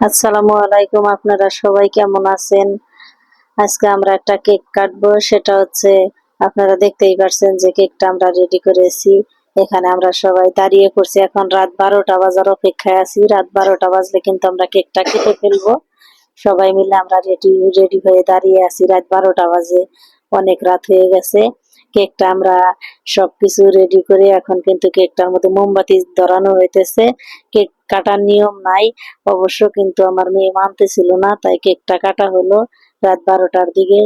আসসালামু আলাইকুম, আপনারা সবাই কেমন আছেন? আজকে আমরা একটা কেক কাটবো, সেটা হচ্ছে আপনারা দেখতেই পারছেন যে কেকটা আমরা রেডি করেছি। এখানে আমরা সবাই দাঁড়িয়ে করছি এখন রাত বারোটা বাজার অপেক্ষায় আছি। রাত বারোটা বাজলে কিন্তু আমরা কেকটা কেটে ফেলব। সবাই মিলে আমরা রেডি রেডি হয়ে দাঁড়িয়ে আছি। রাত বারোটা বাজে, অনেক রাত হয়ে গেছে। কেকটা আমরা সবকিছু রেডি করে এখন কিন্তু কেকটার মধ্যে মোমবাতি ধরানো হইতেছে। কেক কাটার নিয়ম নাই, অবশ্য কিন্তু আমার মেয়ে মানতেছিল না, তাই কেকটা কাটা হলো রাত বারোটার দিকে।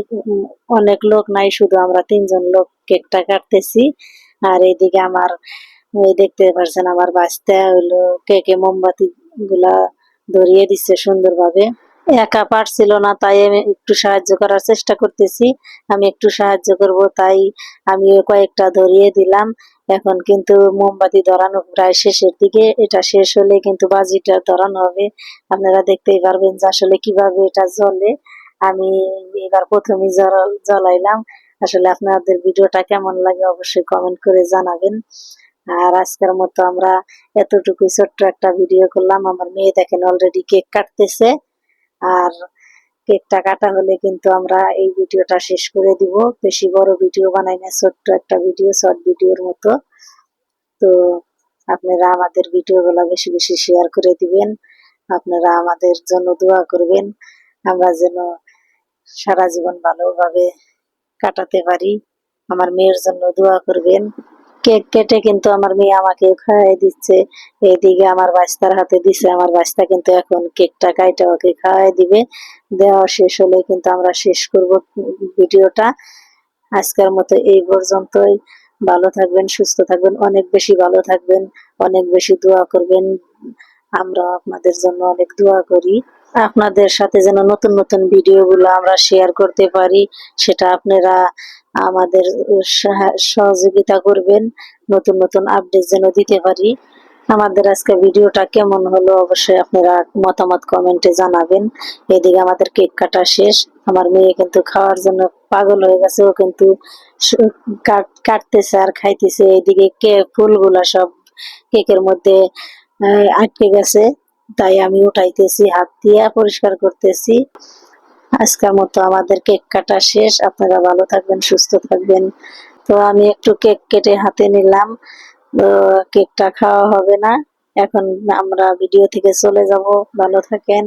অনেক লোক নাই, শুধু আমরা তিনজন লোক কেকটা কাটতেছি। আর এইদিকে আমার ওই দেখতে পারছেন, আমার বাচ্চা হইল কেকে মোমবাতি গুলা ধরিয়ে দিচ্ছে সুন্দরভাবে। একা পারছিল না, তাই আমি একটু সাহায্য করার চেষ্টা করতেছি। আমি একটু সাহায্য করব, তাই আমি কয়েকটা ধরিয়ে দিলাম। এখন কিন্তু মোমবাতি ধরানো প্রায় শেষের দিকে। এটা শেষ হলে কিন্তু বাজিটা ধরানো হবে। আপনারা দেখতেই পারবেন যে আসলে কীভাবে এটা জ্বলে। আমি এবার প্রথমে জ্বলাইলাম। আসলে আপনাদের ভিডিওটা কেমন লাগে অবশ্যই কমেন্ট করে জানাবেন। আর আজকের মতো আমরা এতটুকুই ছোট্ট একটা ভিডিও করলাম। আমার মেয়ে দেখেন অলরেডি কেক কাটতেছে। আর কেকটা কাটা হলে কিন্তু আমরা এই ভিডিওটা শেষ করে দিব। বেশি বড় ভিডিও বানাই না, ছোট্ট একটা ভিডিও শর্ট ভিডিওর মতো। তো আপনারা আমাদের ভিডিওগুলো বেশি বেশি শেয়ার করে দিবেন। আপনারা আমাদের জন্য দোয়া করবেন। আমরা যেন সারা জীবন ভালোভাবে কাটাতে পারি। আমার মেয়ের জন্য দোয়া করবেন। কেক কেটে কিন্তু আমার মেয়ে আমাকে খাওয়াই দিচ্ছে। এইদিকে আমার বাচ্চার হাতে দিছে, আমার বাচ্চা কিন্তু এখন কেকটা কাইটা ওকে খাওয়াই দিবে। দেওয়া শেষ হলে কিন্তু আমরা শেষ করব ভিডিওটা। আজকের মতো এই পর্যন্তই। ভালো থাকবেন, সুস্থ থাকবেন, অনেক বেশি ভালো থাকবেন, অনেক বেশি দোয়া করবেন। আমরা আপনাদের জন্য অনেক দোয়া করি। আপনাদের সাথে যেন নতুন নতুন ভিডিওগুলো আমরা শেয়ার করতে পারি, সেটা আপনারা আমাদের সাহা- সহযোগিতা করবেন, নতুন নতুন আপডেট যেন দিতে পারি। আমাদের আজকে ভিডিওটা কেমন হলো অবশ্যই আপনারা মতামত কমেন্টে জানাবেন। এদিকে আমাদের কেক কাটা শেষ। আমার মেয়ে কিন্তু খাওয়ার জন্য পাগল হয়ে গেছে, ও কিন্তু কাটতেছে আর খাইতেছে। এইদিকে কে, ফুলগুলা সব কেকের মধ্যে আটকে গেছে। তাই আমি উঠাইতেছি, হাত দিয়ে পরিষ্কার করতেছি। আজকের মতো আমাদের কেক কাটা শেষ। আপনারা ভালো থাকবেন, সুস্থ থাকবেন। তো আমি একটু কেক কেটে হাতে নিলাম। কেকটা খাওয়া হবে না। এখন আমরা ভিডিও থেকে চলে যাব। ভালো থাকেন।